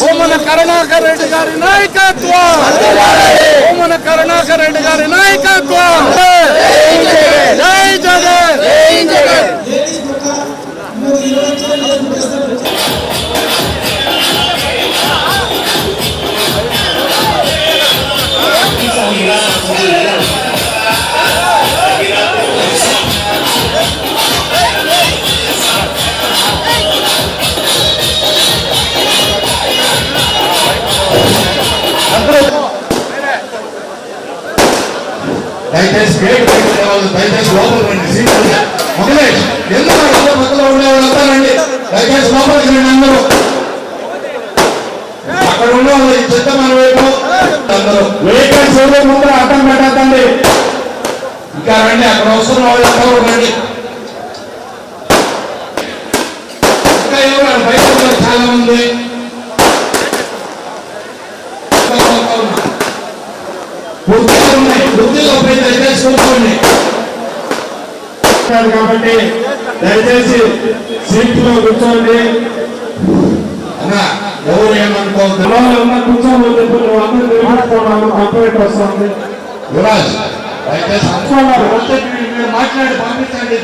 గారికి కరుణాకర్ రెడ్డి గారి నాయకత్వం! భూమన కరుణాకర్ రెడ్డి గారి నాయకత్వం! జై జగన్! దయచేసి గేట్ వాళ్ళు దయచేసి రండి. సీట్లు ఎందుకు అక్కడ పక్కలో ఉండే వాళ్ళంతా రండి? దయచేసి లోపలికి రండి అందరూ. అక్కడ ఉన్న వాళ్ళు ఈ చెత్త మన వైపు అందరూ. వెహికల్స్ ముందర అడ్డం పెట్టద్దండి ఇంకా రండి అక్కడ వస్తున్న వాళ్ళందరూ రండి ఇంకా ఎవరు బయట ఉన్నారు చాలా మంది బుద్ధిగా ఉన్నాయి బుద్ధిలో పోయి దయచేసి కూర్చోండి కాబట్టి దయచేసి సీట్లో కూర్చోండి. అన్న ఎవరు ఏమనుకోవద్దు? కూర్చోబోతే కంప్లీట్ వస్తుంది. యువరాజ్ మాట్లాడి పంపించండి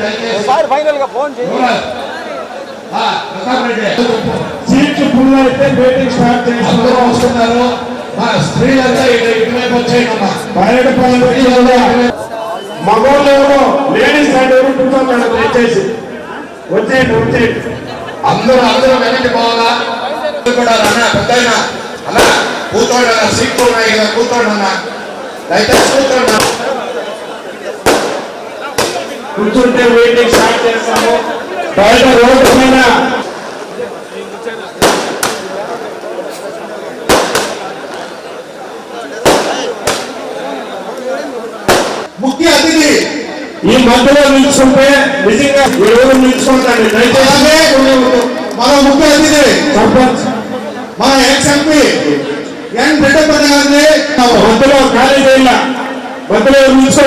రెడ్డి. సీట్లు ఫుల్ అయితే మీటింగ్ స్టార్ట్ చేస్తున్నారు వస్తున్నారు. మా స్త్రీలంతా ఇటు ఇటువైపు వచ్చేయండి అమ్మా. బయట పనులు మగవాళ్ళు ఎవరు లేడీస్ సైడ్ ఎవరు కూర్చోండి దయచేసి వచ్చేయండి వచ్చేయండి. అందరూ అందరూ వెనక్కి పోవాలా? కూడా అన్న పెద్ద అన్న కూర్చోండి అన్న సీట్లు ఉన్నాయి కదా కూర్చోండి అన్న. దయచేసి కూర్చోండి కూర్చుంటే వెయిటింగ్ స్టార్ట్ చేస్తాము. బయట రోడ్డు మీద ముఖ్య అతిథి. ఈ మధ్యలో నిల్చుంటే నిజంగా ఎవరు నిల్చుకుంటాండి దయచేసి అలాగే మన ముఖ్య అతిథి సర్పంచ్. మన ఎక్స్ ఎంపీ ఎన్ రెడ్డప్పన్న గారిని మధ్యలో ఖాళీ చేయాల మధ్యలో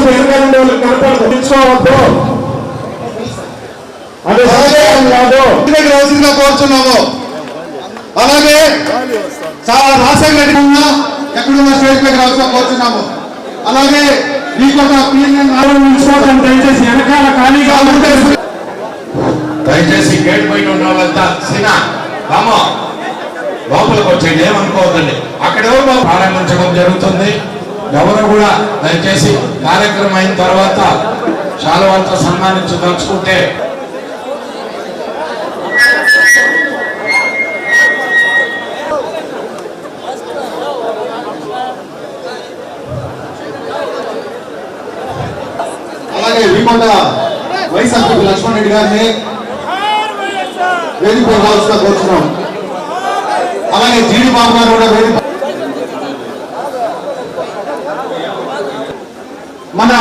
వెనకాల ఉండే వాళ్ళు కనపడదు నిల్చోవద్దు. అది కాదు. రావాల్సిందిగా కోరుతున్నాము అలాగే చాలా రాష్ట్రం ఉన్నా ఎక్కడున్న స్టేజ్ పైకి రావాల్సిందిగా కోరుతున్నాము అలాగే దయచేసి వెనకాల ఖాళీగా దయచేసి గేట్ బయట ఉన్న వాళ్ళంతా సినా రామో లోపలికి వచ్చేయండి ఏమనుకోవద్దండి. అక్కడ ఎవరు ప్రారంభించడం జరుగుతుంది. ఎవరు కూడా దయచేసి కార్యక్రమం అయిన తర్వాత చాలా వాళ్ళతో సన్మానించదలుచుకుంటే అలాగే వికొండ వైఎస్ఆర్పీ లక్ష్మణ్ రెడ్డి గారిని వేదిక రావాల్సిన కోరుతున్నాం అలాగే జీడి బాబు గారు కూడా వేదిక మన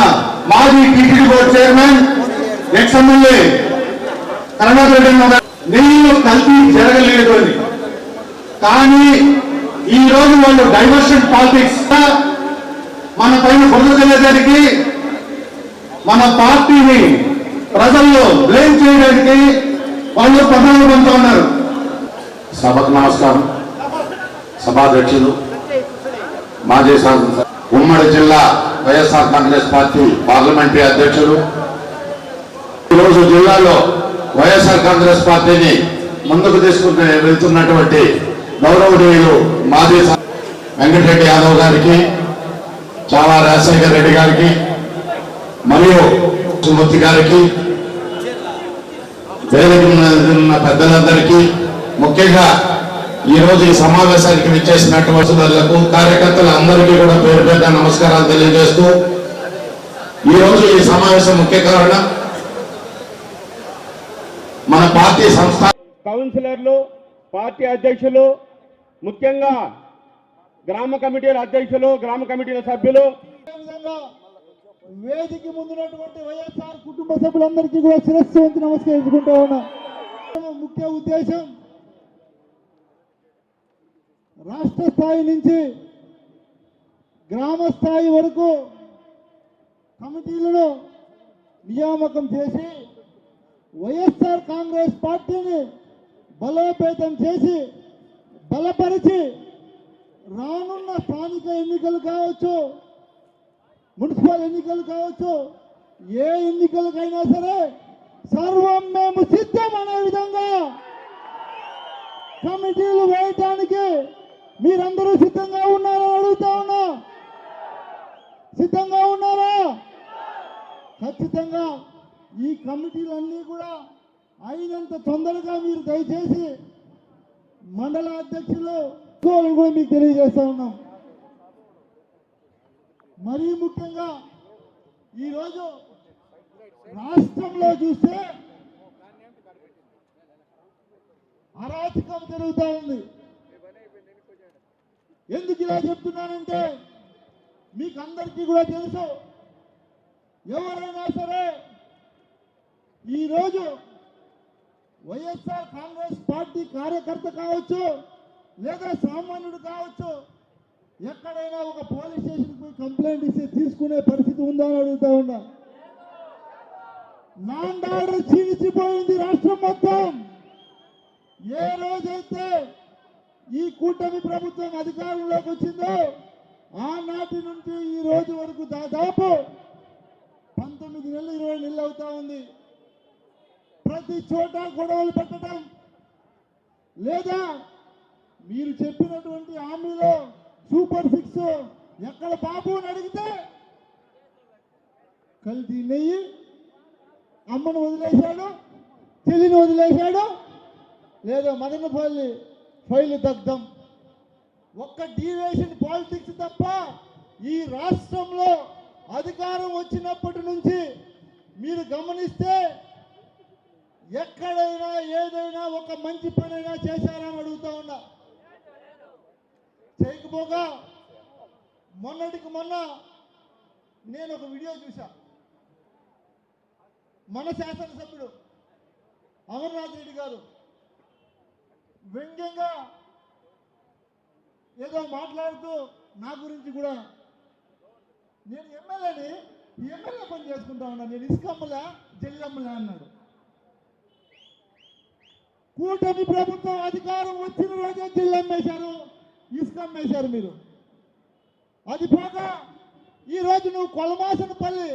మాజీ TTD board chairman ex MLA Karunakar Reddy garu నీళ్ళు కల్తీ జరగలేదు అని కానీ ఈ రోజు వాళ్ళు డైవర్షన్ పాలిటిక్స్. మన పైన బురద చల్లేదానికి మన పార్టీని ప్రజల్లో బ్లేమ్ చేయడానికి వాళ్ళు ప్రధాన పొందుతూ ఉన్నారు. సభకు నమస్కారం. సభాధ్యక్షులు మాజీ శాసనసభ ఉమ్మడి జిల్లా వైఎస్ఆర్ కాంగ్రెస్ పార్టీ పార్లమెంటరీ అధ్యక్షులు. ఈరోజు జిల్లాలో వైఎస్ఆర్ కాంగ్రెస్ పార్టీని ముందుకు తీసుకుంటే వెళ్తున్నటువంటి గౌరవనీయులు మాజీ వెంకటరెడ్డి యాదవ్ గారికి చాలా రాజశేఖర్ రెడ్డి గారికి మరియు సుమూర్తి గారికి వేదిక ఉన్న పెద్దలందరికీ ముఖ్యంగా ఈరోజు ఈ సమావేశానికి విచ్చేసినటువంటి వసతులకు కార్యకర్తలందరికీ కూడా పేరు పెద్ద నమస్కారాలు తెలియజేస్తూ ఈ రోజు ఈ సమావేశం ముఖ్య కారణం మన పార్టీ సంస్థ కౌన్సిలర్లు పార్టీ అధ్యక్షులు ముఖ్యంగా గ్రామ కమిటీల అధ్యక్షులు గ్రామ కమిటీల సభ్యులు. వేదిక ముందున్నటువంటి వైఎస్ఆర్ కుటుంబ సభ్యులందరికీ కూడా శిరస్సు వంచి నమస్కరించుకుంటూ ఉన్నాం. ముఖ్య ఉద్దేశం. రాష్ట్ర స్థాయి నుంచి గ్రామ స్థాయి వరకు కమిటీలను నియామకం చేసి వైఎస్ఆర్ కాంగ్రెస్ పార్టీని బలోపేతం చేసి బలపరిచి రానున్న స్థానిక ఎన్నికలు కావచ్చు మున్సిపల్ ఎన్నికలు కావచ్చు ఏ ఎన్నికలకైనా సరే సర్వం మేము సిద్ధం అనే విధంగా కమిటీలు వేయటానికి మీరందరూ సిద్ధంగా ఉన్నారని అడుగుతా ఉన్నా. సిద్ధంగా ఉన్నారా? ఖచ్చితంగా ఈ కమిటీలన్నీ కూడా అయినంత తొందరగా మీరు దయచేసి మండల అధ్యక్షులు కూడా మీకు తెలియజేస్తా ఉన్నాం. మరీ ముఖ్యంగా ఈరోజు రాష్ట్రంలో చూస్తే అరాచకం జరుగుతూ ఉంది. ఎందుకు ఇలా చెప్తున్నానంటే మీకు అందరికీ కూడా తెలుసు. ఎవరైనా సరే ఈరోజు వైఎస్ఆర్ కాంగ్రెస్ పార్టీ కార్యకర్త కావచ్చు లేదా సామాన్యుడు కావచ్చు ఎక్కడైనా ఒక పోలీస్ స్టేషన్ పోయి కంప్లైంట్ ఇస్తే తీసుకునే పరిస్థితి ఉందా అని అడుగుతా ఉన్నా. నాన్ ఆర్డర్ క్షీణించిపోయింది రాష్ట్రం మొత్తం. ఏ రోజైతే ఈ కూటమి ప్రభుత్వం అధికారంలోకి వచ్చిందో ఆనాటి నుంచి ఈ రోజు వరకు దాదాపు పంతొమ్మిది నెలలు ఇరవై నెలలు అవుతా ఉంది. ప్రతి చోట గొడవలు పెట్టడం లేదా మీరు చెప్పినటువంటి హామీలో సూపర్ సిక్స్. ఎక్కడ బాబు అని అడిగితే కల్తీ నెయ్యి. అమ్మను వదిలేశాడు చెల్లిని వదిలేశాడు. లేదా మదనపల్లి ఫైల్ దగ్ధం. ఒక్క డీవేషన్ పాలిటిక్స్ తప్ప ఈ రాష్ట్రంలో అధికారం వచ్చినప్పటి నుంచి మీరు గమనిస్తే ఎక్కడైనా ఏదైనా ఒక మంచి పనైనా చేశారని అడుగుతా ఉన్నా. చేయకపోగా మొన్నటికి మొన్న నేను ఒక వీడియో చూసా మన శాసనసభ్యుడు అమర్నాథ్ రెడ్డి గారు వ్యంగ్యంగా ఏదో మాట్లాడుతూ నా గురించి కూడా నేను ఎమ్మెల్యేని ఎమ్మెల్యే పని చేసుకుంటా ఉన్నా. నేను ఇసుకమ్మలా జల్లమ్మలా అన్నాడు. కూటమి ప్రభుత్వం అధికారం వచ్చిన రోజే జిల్లమ్మేశారు ఇసుకమ్మేశారు మీరు. అది పోగా ఈ రోజు నువ్వు కొలమాసనపల్లి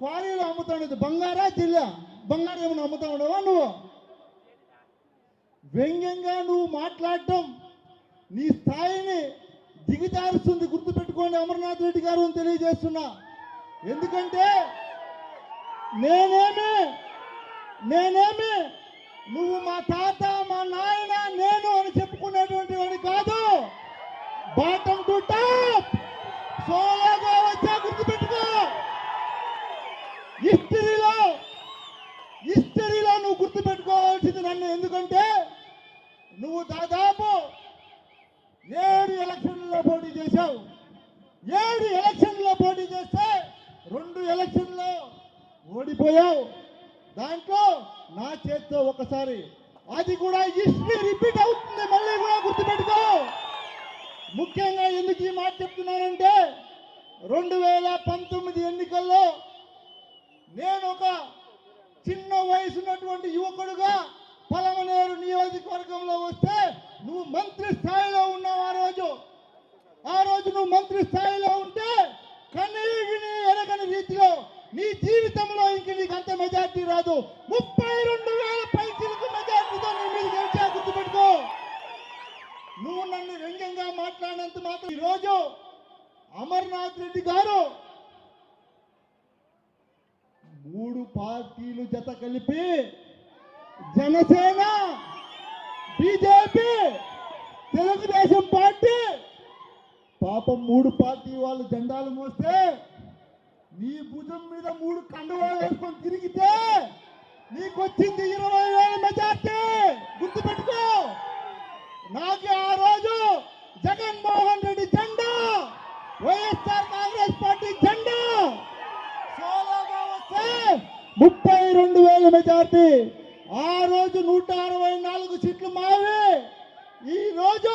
క్వారీలో అమ్ముతా ఉండేది బంగారా జిల్లా. బంగారం ఏమైనా అమ్ముతా ఉండవా నువ్వు? వ్యంగ్యంగా నువ్వు మాట్లాడటం నీ స్థాయిని దిగజారుస్తుంది గుర్తుపెట్టుకోండి అమర్నాథ్ రెడ్డి గారు అని తెలియజేస్తున్నా. ఎందుకంటే నేనేమి నేనేమి నువ్వు మా తాత మా నాయన నేను అని చెప్పుకునేటువంటి వాడి కాదు. Bottom to top. సోలోగా వచ్చా గుర్తుపెట్టుకో హిస్టరీలో హిస్టరీలో నువ్వు గుర్తుపెట్టుకోవాల్సింది నన్ను. ఎందుకంటే నువ్వు దాదాపు ఏడు ఎలక్షన్లో పోటీ చేశావు. ఏడు ఎలక్షన్లో పోటీ చేస్తే రెండు ఎలక్షన్లో ఓడిపోయావు. దాంట్లో నా చేత్తో ఒకసారి. అది కూడా హిస్టరీ రిపీట్ అవుతుంది. మళ్ళీ కూడా గుర్తుపెట్టుకో. ముఖ్యంగా ఎందుకు ఈ మాట చెప్తున్నానంటే రెండు వేల పంతొమ్మిది ఎన్నికల్లో నేను ఒక చిన్న వయసు ఉన్నటువంటి యువకుడుగా పలమనేరు నియోజకవర్గంలో వస్తే నువ్వు మంత్రి స్థాయిలో ఉన్నావు ఆ రోజు. ఆ రోజు నువ్వు మంత్రి స్థాయిలో ఉంటే కనీవిని ఎరగని రీతిలో నీ జీవితంలో ఇంక నీకు అంత మెజార్టీ రాదు. ముప్పై నువ్వు నన్ను వ్యంగ్యంగా మాట్లాడినంత మాత్రం ఈరోజు అమర్నాథ్ రెడ్డి గారు మూడు పార్టీలు జత కలిపి జనసేన బీజేపీ తెలుగుదేశం పార్టీ పాపం మూడు పార్టీ వాళ్ళు జెండాలు మోస్తే నీ భుజం మీద మూడు కండవాలు వేసుకొని తిరిగితే నీకు వచ్చింది ఇరవై వేల మెజార్టీ గుర్తుపెట్టుకో నాకు ఆ రోజు జగన్మోహన్ రెడ్డి జెండా వైఎస్ఆర్ కాంగ్రెస్ పార్టీ జెండా ముప్పై రెండు వేల మెజార్టీ ఆ రోజు నూట అరవై నాలుగు సీట్లు మావి ఈ రోజు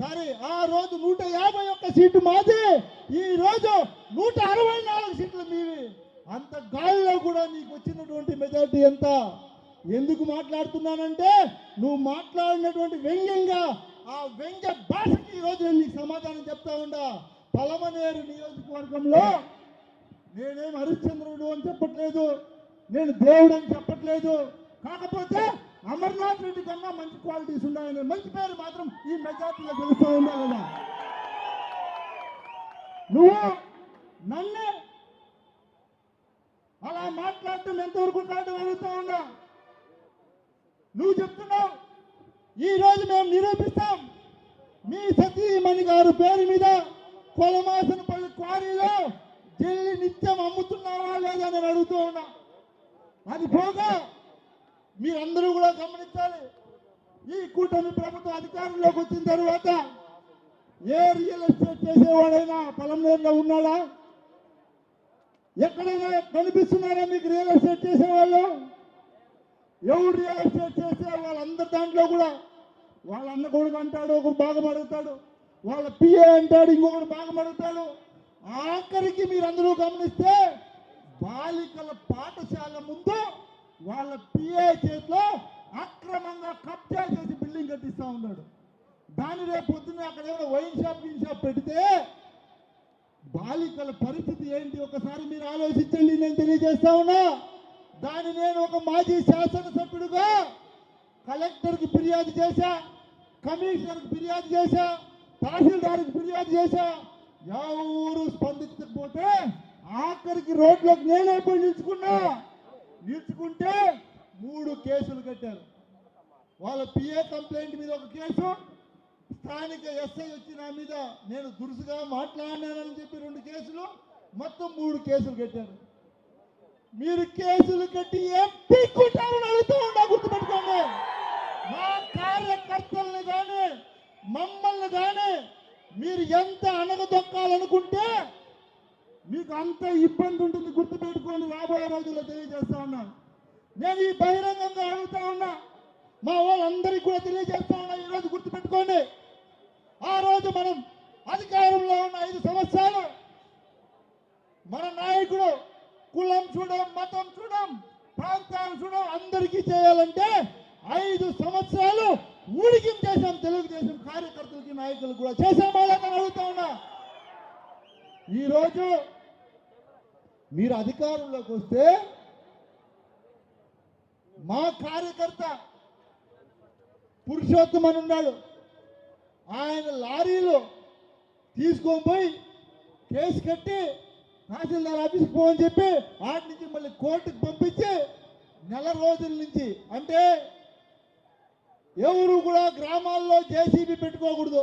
సారీ ఆ రోజు నూట యాభై ఒక్క సీటు మాది ఈ రోజు నూట అరవై నాలుగు సీట్లు మీవి అంత గాలిలో కూడా నీకు వచ్చినటువంటి మెజార్టీ ఎంత ఎందుకు మాట్లాడుతున్నానంటే నువ్వు మాట్లాడినటువంటి వ్యంగ్యంగా ఆ వ్యంగ్య భాషకి ఈ రోజు నేను నీకు సమాధానం చెప్తా ఉండా పలమనేరు నియోజకవర్గంలో నేనేం హరిశ్చంద్రుడు అని చెప్పట్లేదు. నేను దేవుడు అని చెప్పట్లేదు. కాకపోతే అమర్నాథ్ రెడ్డి కన్నా మంచి క్వాలిటీస్ ఉన్నాయని మంచి పేరు మాత్రం ఈ మెజార్టీలో గెలుస్తూ ఉందా కదా. నువ్వు నన్నే అలా మాట్లాడటం ఎంతవరకు కాదు అడుగుతా ఉన్నా? నువ్వు చెప్తున్నావు ఈ రోజు మేము నిరూపిస్తాం. మీ సతీమణి గారు పేరు మీద కొలమాసనపల్లి క్వారీలో జల్లి నిత్యం అమ్ముతున్నావా లేదా అని అడుగుతూ ఉన్నా. అది పోగా మీరందరూ కూడా గమనించాలి. ఈ కూటమి ప్రభుత్వం అధికారంలోకి వచ్చిన తర్వాత ఏ రియల్ ఎస్టేట్ చేసేవాడైనా పొలంలో ఉన్నాడా? ఎక్కడైనా కనిపిస్తున్నారా మీకు రియల్ ఎస్టేట్ చేసేవాళ్ళు? ఎవరు రియల్ ఎస్టేట్ చేసే వాళ్ళందరి దాంట్లో కూడా వాళ్ళ అన్న కొడుకు అంటాడు ఒకరు బాగా అడుగుతాడు వాళ్ళ పిఏ అంటాడు ఇంకొకరు బాగా అడుగుతాడు ఆఖరికి మీరందరూ గమనిస్తే బాలికల పాఠశాల ముందు వాళ్ళ పిఏ చేతిలో అక్రమంగా కబ్జా చేసి బిల్డింగ్ కట్టిస్తా ఉన్నాడు. దాని రేపు పొద్దున్న అక్కడ ఏమైనా వైన్ షాప్ గిన్ షాప్ పెడితే బాలికల పరిస్థితి ఏంటి? ఒకసారి మీరు ఆలోచించండి నేను తెలియజేస్తా ఉన్నా. దాన్ని నేను ఒక మాజీ శాసనసభ్యుడిగా కలెక్టర్కి ఫిర్యాదు చేశా కమిషనర్కి ఫిర్యాదు చేశా తహసీల్దార్కి ఫిర్యాదు చేశా ఎవరు స్పందించకపోతే ఆఖరికి రోడ్లోకి నేనే పోయి నిల్చుకున్నా నిల్చుకుంటే మూడు కేసులు కట్టారు వాళ్ళ పిఏ కంప్లైంట్ మీద ఒక కేసు స్థానిక ఎస్ఐ వచ్చి నా మీద నేను దురుసుగా మాట్లాడినానని చెప్పి రెండు కేసులు మొత్తం మూడు కేసులు కట్టారు మీరు కేసులు కట్టి ఏం పీక్కుంటారని అడుగుతూ ఉన్నా గుర్తుపెట్టుకోండి మా కార్యకర్తల్ని కానీ మమ్మల్ని కానీ మీరు ఎంత అణగదొక్కాలనుకుంటే మీకు అంత ఇబ్బంది ఉంటుంది గుర్తుపెట్టుకోండి. రాబోయే రోజుల్లో తెలియజేస్తా ఉన్నాను నేను ఈ బహిరంగంగా అడుగుతా ఉన్నా. మా వాళ్ళందరికీ కూడా తెలియజేస్తా ఉన్నా. ఈరోజు గుర్తుపెట్టుకోండి. ఆ రోజు మనం అధికారంలో ఉన్న ఐదు సంవత్సరాలు మన నాయకుడు కులం చూడడం మతం చూడం ప్రాంతాలు చూడడం అందరికీ చేయాలంటే ఐదు సంవత్సరాలు ఊడికిం చేశాం తెలుగుదేశం కార్యకర్తలకి నాయకులు కూడా చేశామా లేదని అడుగుతా ఉన్నా. ఈరోజు మీరు అధికారంలోకి వస్తే మా కార్యకర్త పురుషోత్తమని ఉన్నాడు. ఆయన లారీలు తీసుకొని పోయి కేసు కట్టి తహసీల్దార్ ఆఫీస్కి పోని చెప్పి ఆటి నుంచి మళ్ళీ కోర్టుకు పంపించి నెల రోజుల నుంచి అంటే ఎవరు కూడా గ్రామాల్లో జేసీబీ పెట్టుకోకూడదు.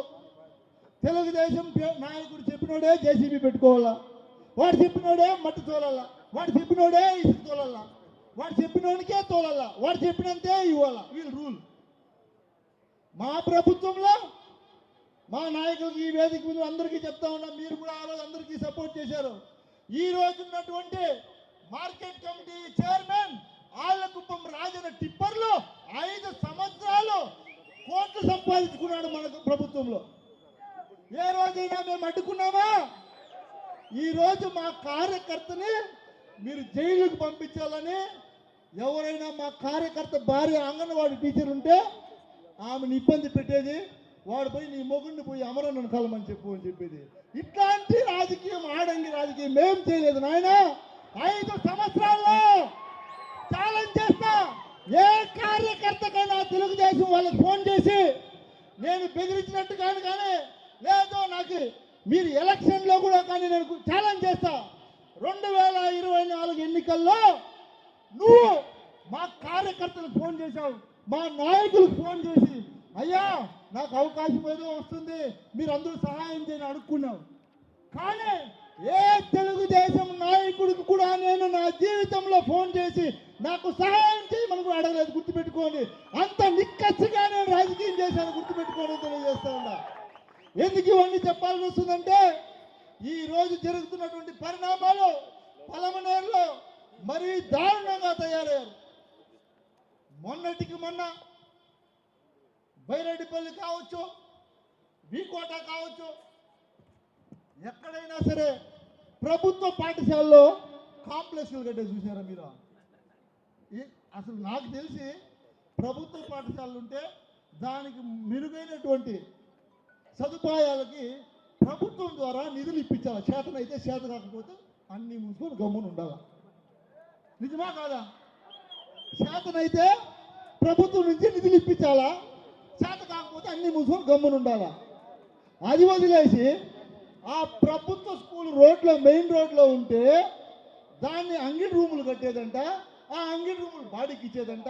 తెలుగుదేశం నాయకుడు చెప్పినోడే జేసీబీ పెట్టుకోవాలా? వాడు చెప్పినోడే మట్టి తోలాలా వాడు చెప్పినోడే ఇసుక తోలాలా వాడు చెప్పినోనికే తోలాలా వాడు చెప్పినంతే ఇవ్వాలా? వీళ్ళు రూల్. మా ప్రభుత్వంలో మా నాయకులకి ఈ వేదిక మీద అందరికీ చెప్తా ఉన్నా మీరు కూడా ఆ రోజు అందరికీ సపోర్ట్ చేశారు. ఈ రోజు ఉన్నటువంటి మార్కెట్ కమిటీ చైర్మన్ ఆళ్ళకుప్పం రాజన టిప్పర్లు ఐదు సంవత్సరాలు కోట్లు సంపాదించుకున్నాడు మన ప్రభుత్వంలో. ఏ రోజైనా మేము అడ్డుకున్నామా? ఈరోజు మా కార్యకర్తని మీరు జైలుకు పంపించాలని ఎవరైనా మా కార్యకర్త భార్య అంగన్వాడి టీచర్ ఉంటే ఆమెను ఇబ్బంది పెట్టేది వాడు పోయి నీ మొగుడిని పోయి అమరన్నను కలమని చెప్పు అని చెప్పేది. ఇట్లాంటి రాజకీయం ఆడంగి రాజకీయం మేం చేయలేదు నాయన. ఐదు సంవత్సరాల్లో ఛాలెంజ్ చేస్తా. ఏ కార్యకర్తకైనా తెలుగుదేశం వాళ్ళకి ఫోన్ చేసి నేను బెదిరించినట్టు కానీ కానీ లేదో నాకు మీరు ఎలక్షన్లో కూడా కానీ నేను ఛాలెంజ్ చేస్తా. రెండు వేల ఇరవై నాలుగు ఎన్నికల్లో నువ్వు మా కార్యకర్తలకు ఫోన్ చేశావు మా నాయకులకు ఫోన్ చేసి అయ్యా నాకు అవకాశం ఏదో వస్తుంది మీరు అందరూ సహాయం చేయని అనుకున్నావు. కానీ ఏ తెలుగుదేశం నాయకుడికి కూడా నేను నా జీవితంలో ఫోన్ చేసి నాకు సహాయం చేయమని కూడా అడగలేదు గుర్తుపెట్టుకోండి. అంత నిక్కచ్చిగా నేను రాజకీయం చేశాను గుర్తుపెట్టుకోండి తెలియజేస్తా ఉన్నా. ఎందుకు ఇవన్నీ చెప్పాల్సి వస్తుందంటే ఈ రోజు జరుగుతున్నటువంటి పరిణామాలు పలమనేరులో మరీ దారుణంగా తయారయ్యారు. మొన్నటికి మొన్న బైరెడ్డిపల్లి కావచ్చు వీకోట కావచ్చు ఎక్కడైనా సరే ప్రభుత్వ పాఠశాలలో కాంప్లెక్స్లు కట్టే చూసారా మీరు? అసలు నాకు తెలిసి ప్రభుత్వ పాఠశాలలు ఉంటే దానికి మెరుగైనటువంటి సదుపాయాలకి ప్రభుత్వం ద్వారా నిధులు ఇప్పించాలి? చేతనైతే చేత కాకపోతే అన్ని మూసుకొని గమ్మున ఉండాలి? నిజమా కాదా? చేతనైతే ప్రభుత్వం నుంచి నిధులు ఇప్పించాలా? చేత కాకపోతే అన్ని మూసుకొని గమ్మున ఉండాలా? అది వదిలేసి ఆ ప్రభుత్వ స్కూల్ రోడ్లో మెయిన్ రోడ్లో ఉంటే దాన్ని అంగిడి రూములు కట్టేదంట. ఆ అంగిడి రూములు బాడీకి ఇచ్చేదంట.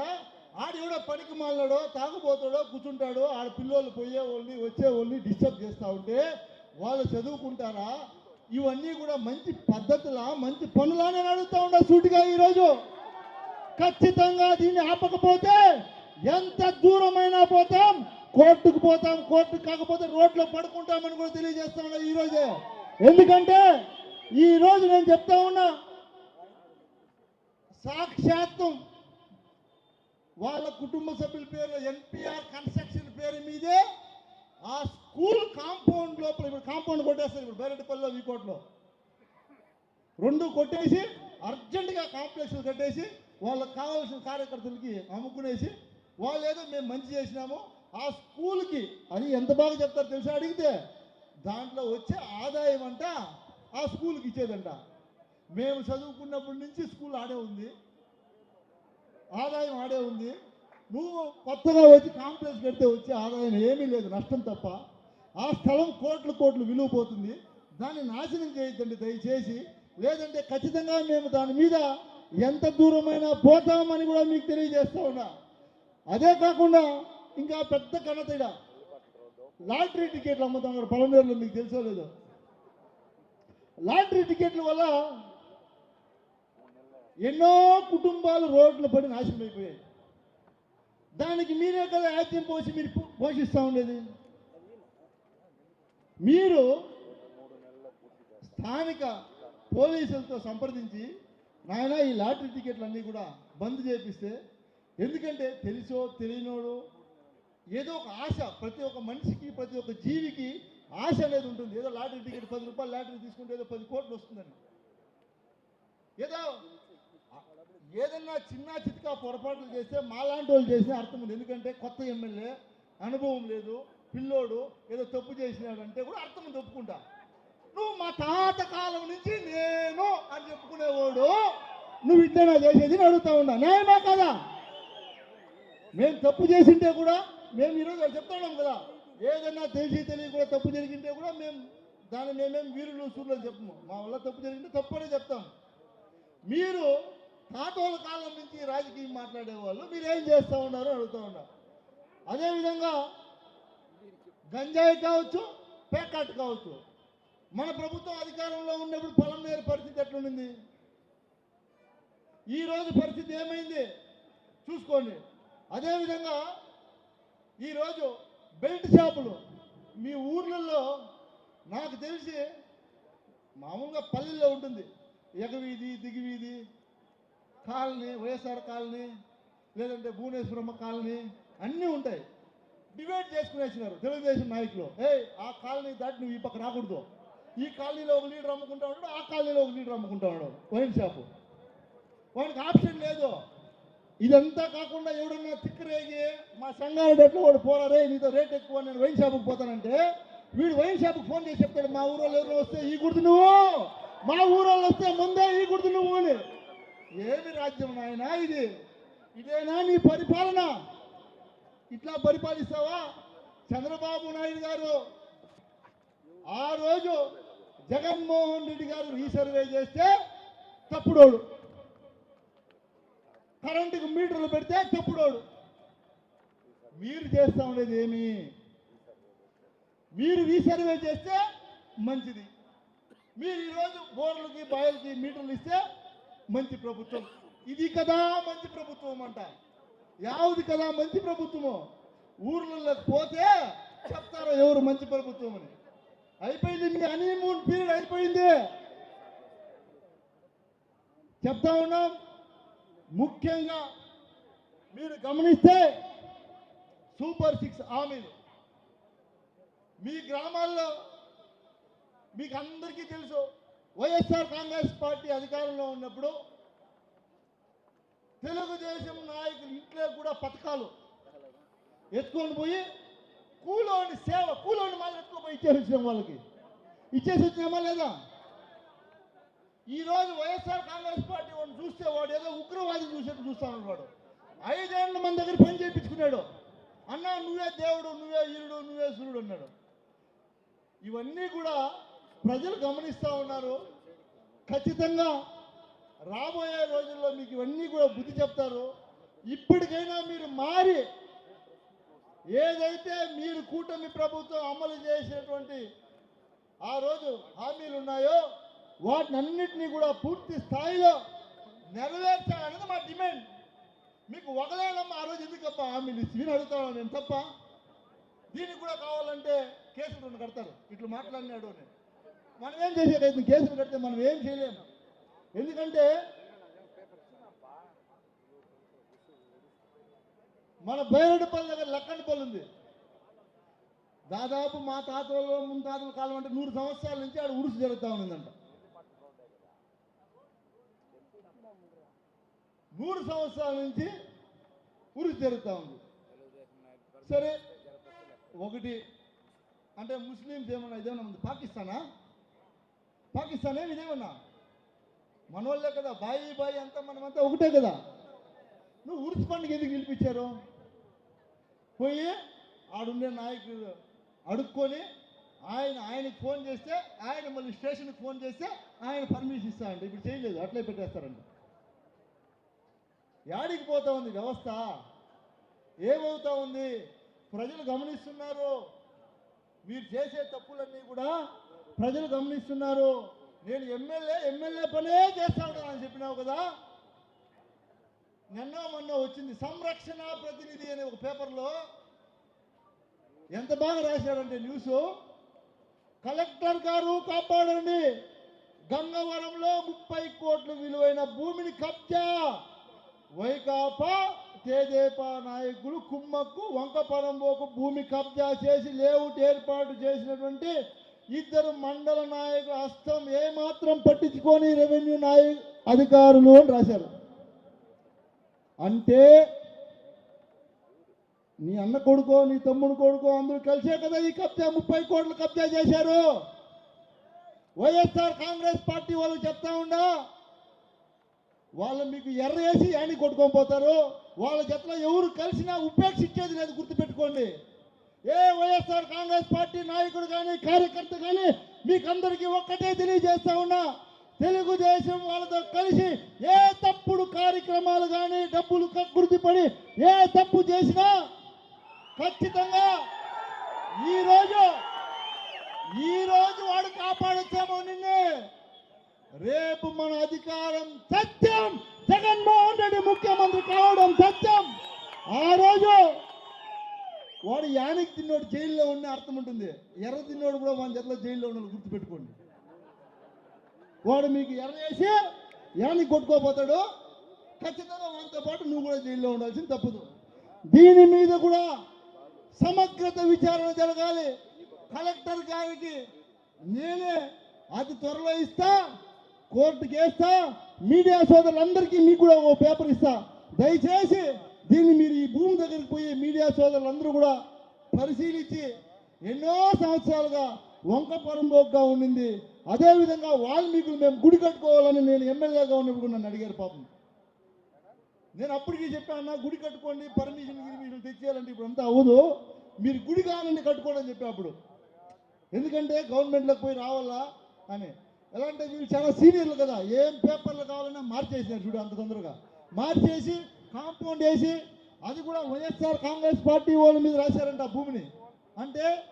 ఆడు ఎవడో పనికి మాల్లాడో తాగుపోతాడో కూర్చుంటాడో ఆడ పిల్లోళ్ళు పోయే వచ్చేవాళ్ళని వచ్చే వాళ్ళని డిస్టర్బ్ చేస్తూ ఉంటే వాళ్ళు చదువుకుంటారా? ఇవన్నీ కూడా మంచి పద్ధతులా మంచి పనులా నేను అడుగుతా ఉన్నా సూటిగా ఈరోజు. ఖచ్చితంగా దీన్ని ఆపకపోతే ఎంత దూరమైనా పోతాం. కోర్టుకు పోతాం కోర్టు కాకపోతే రోడ్లో పడుకుంటామని కూడా తెలియజేస్తా ఉన్నా ఎందుకంటే ఈ రోజు నేను చెప్తా ఉన్నా సాక్షాత్వం వాళ్ళ కుటుంబ సభ్యుల పేరు ఎన్పిఆర్ కన్స్ట్రక్షన్ పేరు మీదే ఆ స్కూల్ కాంపౌండ్ లోపల ఇప్పుడు కాంపౌండ్ కొట్టేస్తారు ఇప్పుడు బైరెడ్డిపల్లిలో వీకోట్లో. రెండు కొట్టేసి అర్జెంటుగా కాంప్లెక్స్లు కట్టేసి వాళ్ళకి కావాల్సిన కార్యకర్తలకి అమ్ముకునేసి వాళ్ళు ఏదో మేము మంచి చేసినాము ఆ స్కూల్కి అని ఎంత బాగా చెప్తారు తెలిసి అడిగితే? దాంట్లో వచ్చే ఆదాయం అంట ఆ స్కూల్కి ఇచ్చేదంట. మేము చదువుకున్నప్పటి నుంచి స్కూల్ ఆడే ఉంది. ఆదాయం ఆడే ఉంది. నువ్వు కొత్తగా వచ్చి కాంప్లెక్స్ కడితే వచ్చే ఆదాయం ఏమీ లేదు నష్టం తప్ప. ఆ స్థలం కోట్లు కోట్లు విలువ పోతుంది. దాన్ని నాశనం చేయొద్దండి దయచేసి. లేదంటే ఖచ్చితంగా మేము దాని మీద ఎంత దూరమైనా పోతామని కూడా మీకు తెలియజేస్తా ఉన్నా. అదే కాకుండా ఇంకా పెద్ద ఘనతడ లాటరీ టికెట్లు అమ్ముతున్నారు. పలమేరులో మీకు తెలుసో లేదో. లాటరీ టికెట్ల వల్ల ఎన్నో కుటుంబాలు రోడ్లు పడి నాశనం అయిపోయాయి. దానికి మీరే కదా యాత్యం పోసి మీరు పోషిస్తూ ఉండేది. మీరు స్థానిక పోలీసులతో సంప్రదించి నాయన ఈ లాటరీ టికెట్లు అన్నీ కూడా బంద్ చేపిస్తే ఎందుకంటే తెలుసో తెలియనోడు ఏదో ఒక ఆశ ప్రతి ఒక్క మనిషికి ప్రతి ఒక్క జీవికి ఆశ అనేది ఉంటుంది. ఏదో లాటరీ టికెట్ పది రూపాయలు లాటరీ తీసుకుంటే ఏదో పది కోట్లు వస్తుందని. ఏదో ఏదన్నా చిన్న చిత్కా పొరపాట్లు చేస్తే మాలాంటి వాళ్ళు చేసిన అర్థం ఉంది. ఎందుకంటే కొత్త ఎమ్మెల్యే అనుభవం లేదు పిల్లోడు ఏదో తప్పు చేసినాడంటే కూడా అర్థం ఉంది ఒప్పుకుంటా. నువ్వు మా తాత కాలం నుంచి నేను అని చెప్పుకునేవాడు నువ్వు ఇట్లైనా చేసేది అని అడుగుతా ఉన్నా. న్యాయమా కదా? మేము తప్పు చేసింటే కూడా మేము ఈరోజు చెప్తున్నాం కదా. ఏదన్నా తెలిసి తెలియ కూడా తప్పు జరిగింటే కూడా మేము దాన్ని మేమేం వీరులు సూర్యులు చెప్పము. మా వల్ల తప్పు జరిగింటే తప్పు అనే చెప్తాం. మీరు తాతోల కాలం నుంచి రాజకీయం మాట్లాడే వాళ్ళు మీరు ఏం చేస్తూ ఉన్నారు అడుగుతూ ఉన్నారు. అదేవిధంగా గంజాయి కావచ్చు పేకాట్ కావచ్చు మన ప్రభుత్వం అధికారంలో ఉన్నప్పుడు పొలం నేరు పరిస్థితి ఎట్లుండింది? ఈ రోజు పరిస్థితి ఏమైంది? చూసుకోండి. అదేవిధంగా ఈరోజు బెల్ట్ షాపులు మీ ఊర్లలో నాకు తెలిసి మామూలుగా పల్లెల్లో ఉంటుంది. ఎగవీధి దిగివీధి కాలనీ వైఎస్ఆర్ కాలనీ లేదంటే భువనేశ్వరమ్మ కాలనీ అన్నీ ఉంటాయి. డివైడ్ చేసుకునేసినారు తెలుగుదేశం నాయకులు. ఏ ఆ కాలనీ దాటి నువ్వు ఈ పక్క రాకూడదు. ఈ కాలనీలో ఒక లీడర్ అమ్ముకుంటా ఉన్నాడు ఆ కాలనీలో ఒక లీడర్ అమ్ముకుంటా ఉన్నాడు. Wine shop. వాడికి ఆప్షన్ లేదు. ఇదంతా కాకుండా ఎవడన్నా తిక్కరేగి మా సంఘాలు వాడు పోరారే నీతో రేట్ ఎక్కువ నేను వైన్ షాపుకి పోతానంటే వీడు వైన్ షాపుకి ఫోన్ చేసి చెప్తాడు మా ఊరోళ్ళు ఎవరు వస్తే ఈ గుర్తు నువ్వు? మా ఊరోళ్ళు వస్తే ముందే ఈ గుర్తు నువ్వు అని. ఏమి రాజ్యం నాయనా ఇది? ఇదేనా నీ పరిపాలన? ఇట్లా పరిపాలిస్తావా? చంద్రబాబు నాయుడు గారు ఆ రోజు జగన్మోహన్ రెడ్డి గారు రీసర్వే చేస్తే తప్పుడోడు. కరెంటుకు మీటర్లు పెడితే చెప్పుడోడు మీరు చేస్తా ఉండేది ఏమి? మీరు రీసర్వే చేస్తే మంచిది. మీరు ఈరోజు బోర్లకి బాయిలకి మీటర్లు ఇస్తే మంచి ప్రభుత్వం. ఇది కదా మంచి ప్రభుత్వం అంట. యావది కదా మంచి ప్రభుత్వము? ఊర్లలోకి పోతే చెప్తారు ఎవరు మంచి ప్రభుత్వం అని. అయిపోయింది మీ హనీమూన్ పీరియడ్ అయిపోయింది. చెప్తా ఉన్నాం. ముఖ్యంగా మీరు గమనిస్తే సూపర్ సిక్స్ హామీలు. మీ గ్రామాల్లో మీకు అందరికీ తెలుసు వైఎస్ఆర్ కాంగ్రెస్ పార్టీ అధికారంలో ఉన్నప్పుడు తెలుగుదేశం నాయకులు ఇంట్లో కూడా పథకాలు ఎత్తుకొని పోయి కూలోని సేవ కూలోని మాదిరి ఎత్తుకుపోయి పోయి ఇచ్చేసి వచ్చినాం వాళ్ళకి. ఇచ్చేసి వచ్చినామా లేదా? ఈరోజు వైఎస్ఆర్ కాంగ్రెస్ పార్టీ వాడిని చూస్తే వాడు ఏదో ఉగ్రవాది చూసేట్టు చూస్తాను వాడు. ఐదేళ్ళ మన దగ్గర పని చేయించుకున్నాడు. అన్నా నువ్వే దేవుడు నువ్వే ఈరుడు నువ్వే సూర్యుడు అన్నాడు. ఇవన్నీ కూడా ప్రజలు గమనిస్తూ ఉన్నారు. ఖచ్చితంగా రాబోయే రోజుల్లో మీకు ఇవన్నీ కూడా బుద్ధి చెప్తారు. ఇప్పటికైనా మీరు మారి ఏదైతే మీరు కూటమి ప్రభుత్వం అమలు చేసినటువంటి ఆ రోజు హామీలు ఉన్నాయో వాటినన్నింటినీ కూడా పూర్తి స్థాయిలో నెరవేర్చాలనేది మా డిమాండ్. మీకు ఒకలేనమ్మా ఆ రోజు ఎందుకప్ప మీరు ఇచ్చి అడుగుతాను నేను తప్ప. దీనికి కూడా కావాలంటే కేసులు రెండు కడతారు. ఇట్లు మాట్లాడినాడు అని. మనం ఏం చేసేది కేసులు కడితే మనం ఏం చేయలేము. ఎందుకంటే మన బైరడపల్లి దగ్గర లక్కనపల్లి ఉంది. దాదాపు మా తాతలు ముంతాతల కాలం అంటే నూరు సంవత్సరాల నుంచి ఆడ ఉరుసు జరుగుతూ ఉందంట నూరు సంవత్సరాల నుంచి ఉరుసు జరుగుతూ ఉంది. సరే ఒకటి అంటే ముస్లిమ్స్ ఏమన్నా ఇదేమన్నా ఉంది? పాకిస్తానా? పాకిస్తాన్ ఏమి ఇదేమన్నా? మన వాళ్ళే కదా బాయి బాయి అంతా మనమంతా ఒకటే కదా. నువ్వు ఉరుసు పండుగ ఎందుకు పిలిపించారు పోయి ఆడుండే నాయకుడు అడుక్కొని ఆయన ఆయనకి ఫోన్ చేస్తే ఆయన మళ్ళీ స్టేషన్కి ఫోన్ చేస్తే ఆయన పర్మిషన్ ఇస్తారండి ఇప్పుడు చేయలేదు అట్లే పెట్టేస్తారండి యాడికి పోతా ఉంది వ్యవస్థ? ఏమవుతా ఉంది? ప్రజలు గమనిస్తున్నారు. మీరు చేసే తప్పులన్నీ కూడా ప్రజలు గమనిస్తున్నారు. నేను ఎమ్మెల్యే ఎమ్మెల్యే పనే చేస్తా ఉంటానని చెప్పినావు కదా? నిన్న మొన్న వచ్చింది సంరక్షణ ప్రతినిధి అనే ఒక పేపర్లో ఎంత బాగా రాశారంటే న్యూస్. కలెక్టర్ గారు కాపాడండి. గంగవరంలో ముప్పై కోట్ల విలువైన భూమిని కబ్జా వైకాపా తేదేపా నాయకులు కుమ్మక్కు వంకపరంబోకు భూమి కబ్జా చేసి లేఅవుట్ ఏర్పాటు చేసినటువంటి ఇద్దరు మండల నాయకుల హస్తం ఏమాత్రం పట్టించుకొని రెవెన్యూ నాయ అధికారులు అని రాశారు. అంటే నీ అన్న కొడుకో నీ తమ్ముడు కొడుకో అందరూ కలిసే కదా ఈ కబ్జా ముప్పై కోట్లు కబ్జా చేశారు. వైఎస్ఆర్ కాంగ్రెస్ పార్టీ వాళ్ళు చెప్తా ఉండా వాళ్ళు మీకు ఎర్ర వేసి యాని కొట్టుకొని పోతారు. వాళ్ళ జతలో ఎవరు కలిసినా ఉపేక్షించేది లేదు గుర్తుపెట్టుకోండి. ఏ వైఎస్ఆర్ కాంగ్రెస్ పార్టీ నాయకుడు కానీ కార్యకర్త కానీ మీకందరికీ ఒక్కటే తెలియజేస్తా ఉన్నా తెలుగుదేశం వాళ్ళతో కలిసి ఏ తప్పుడు కార్యక్రమాలు కానీ డబ్బులు కక్కుర్తిపడి ఏ తప్పు చేసినా ఖచ్చితంగా ఈ రోజు ఈ రోజు వాడు కాపాడొచ్చేమో నిన్నే. రేపు మన అధికారం సత్యం. జగన్మోహన్ రెడ్డి ముఖ్యమంత్రి కావడం సత్యం. ఆ రోజు వాడు యానికి తిన్నోడు జైల్లో ఉన్న అర్థం ఉంటుంది. ఎర్ర తిన్నోడు కూడా మన జట్లో జైల్లో ఉన్న గుర్తుపెట్టుకోండి. వాడు మీకు ఎర్ర వేసి యానికి కొట్టుకోపోతాడు. ఖచ్చితంగా వాటితో పాటు నువ్వు కూడా జైల్లో ఉండాల్సింది తప్పదు. దీని మీద కూడా సమగ్రత విచారణ జరగాలి. కలెక్టర్ గారికి నేనే అతి త్వరలో ఇస్తా. కోర్టుకి వేస్తా మీడియా సోదరులందరికీ మీకు కూడా ఓ పేపర్ ఇస్తా. దయచేసి దీన్ని మీరు ఈ భూమి దగ్గరికి పోయి మీడియా సోదరులందరూ కూడా పరిశీలించి ఎన్నో సంవత్సరాలుగా వంక పరంబోగ్గా ఉండింది అదేవిధంగా వాల్మీకులు మేము గుడి కట్టుకోవాలని నేను ఎమ్మెల్యేగా ఉన్నప్పుడు నన్ను అడిగారు పాపం. నేను అప్పటికి చెప్పాను గుడి కట్టుకోండి పర్మిషన్ గిరిమిషన్ తెచ్చేయాలంటే ఇప్పుడు అంతా అవ్వదు. మీరు గుడి కావాలంటే కట్టుకోండి అని చెప్పి అప్పుడు. ఎందుకంటే గవర్నమెంట్లోకి పోయి రావాలా అని. ఎలా అంటే వీళ్ళు చాలా సీనియర్లు కదా. ఏం పేపర్లు కావాలన్నా మార్చేసినారు చూడు అంత తొందరగా. మార్చేసి కాంపౌండ్ వేసి అది కూడా వైఎస్ఆర్ కాంగ్రెస్ పార్టీ వాళ్ళ మీద రాశారంట భూమిని. అంటే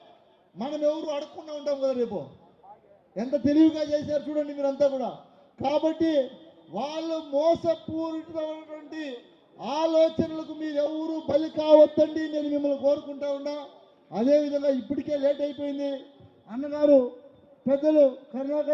మనం ఎవరు అడగకుండా ఉంటాం కదా రేపు. ఎంత తెలివిగా చేశారు చూడండి మీరంతా కూడా. కాబట్టి వాళ్ళు మోసపూరితమైనటువంటి ఆలోచనలకు మీరు ఎవరు బలి కావద్దండి నేను మిమ్మల్ని కోరుకుంటా ఉన్నా. అదేవిధంగా ఇప్పటికే లేట్ అయిపోయింది. అన్నగారు పెద్దలు కరుణాకర్